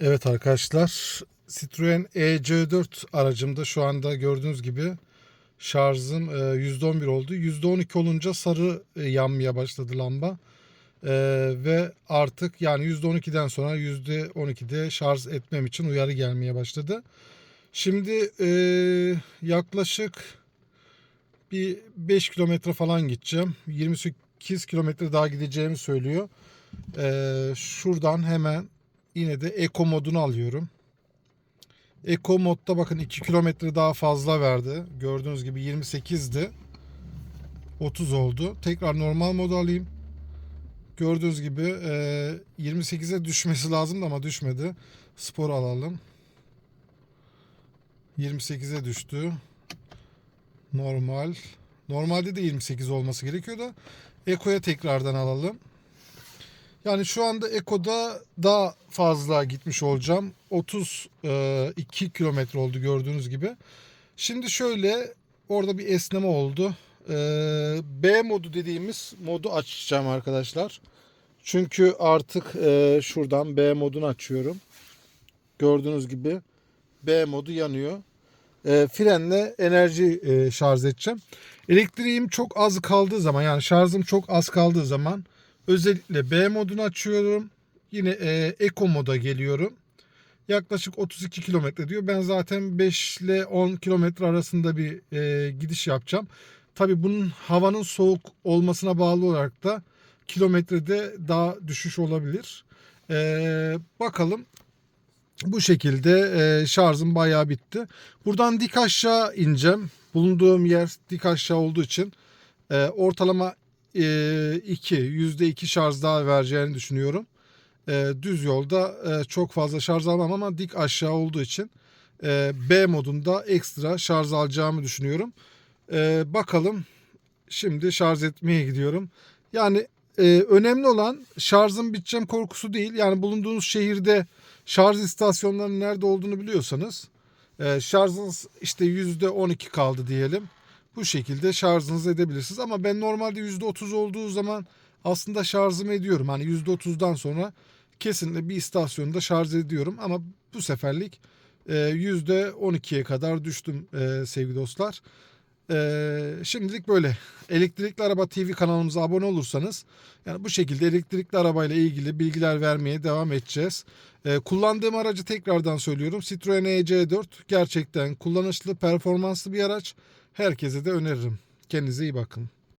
Evet arkadaşlar Citroen EC4 aracımda şu anda gördüğünüz gibi şarjım e, %11 oldu. %12 olunca sarı e, yanmaya başladı lamba. E, ve artık yani %12'den sonra %12'de şarj etmem için uyarı gelmeye başladı. Şimdi e, yaklaşık bir 5 kilometre falan gideceğim. 28 kilometre daha gideceğimi söylüyor. E, şuradan hemen yine de Eco modunu alıyorum. Eco modda bakın 2 kilometre daha fazla verdi. Gördüğünüz gibi 28'di. 30 oldu. Tekrar normal modu alayım. Gördüğünüz gibi e, 28'e düşmesi lazım ama düşmedi. Spor alalım. 28'e düştü. Normal. Normalde de 28 olması gerekiyor da Eco'ya tekrardan alalım. Yani şu anda Eko'da daha fazla gitmiş olacağım. 32 kilometre oldu gördüğünüz gibi. Şimdi şöyle orada bir esneme oldu. Ee, B modu dediğimiz modu açacağım arkadaşlar. Çünkü artık e, şuradan B modunu açıyorum. Gördüğünüz gibi B modu yanıyor. E, frenle enerji e, şarj edeceğim. Elektriğim çok az kaldığı zaman yani şarjım çok az kaldığı zaman Özellikle B modunu açıyorum. Yine e, Eco moda geliyorum. Yaklaşık 32 kilometre diyor. Ben zaten 5 ile 10 kilometre arasında bir e, gidiş yapacağım. Tabi bunun havanın soğuk olmasına bağlı olarak da kilometrede daha düşüş olabilir. E, bakalım. Bu şekilde e, şarjım bayağı bitti. Buradan dik aşağı ineceğim. Bulunduğum yer dik aşağı olduğu için e, ortalama 2 %2 şarj daha vereceğini düşünüyorum. E, düz yolda e, çok fazla şarj almam ama dik aşağı olduğu için e, B modunda ekstra şarj alacağımı düşünüyorum. E, bakalım şimdi şarj etmeye gidiyorum. Yani e, önemli olan şarjın biteceğim korkusu değil. Yani bulunduğunuz şehirde şarj istasyonlarının nerede olduğunu biliyorsanız e, şarjınız işte %12 kaldı diyelim bu şekilde şarjınızı edebilirsiniz. Ama ben normalde %30 olduğu zaman aslında şarjımı ediyorum. Hani %30'dan sonra kesinlikle bir istasyonda şarj ediyorum. Ama bu seferlik %12'ye kadar düştüm e, sevgili dostlar. E, şimdilik böyle. Elektrikli Araba TV kanalımıza abone olursanız yani bu şekilde elektrikli arabayla ilgili bilgiler vermeye devam edeceğiz. E, kullandığım aracı tekrardan söylüyorum. Citroen EC4 gerçekten kullanışlı, performanslı bir araç. Herkese de öneririm. Kendinize iyi bakın.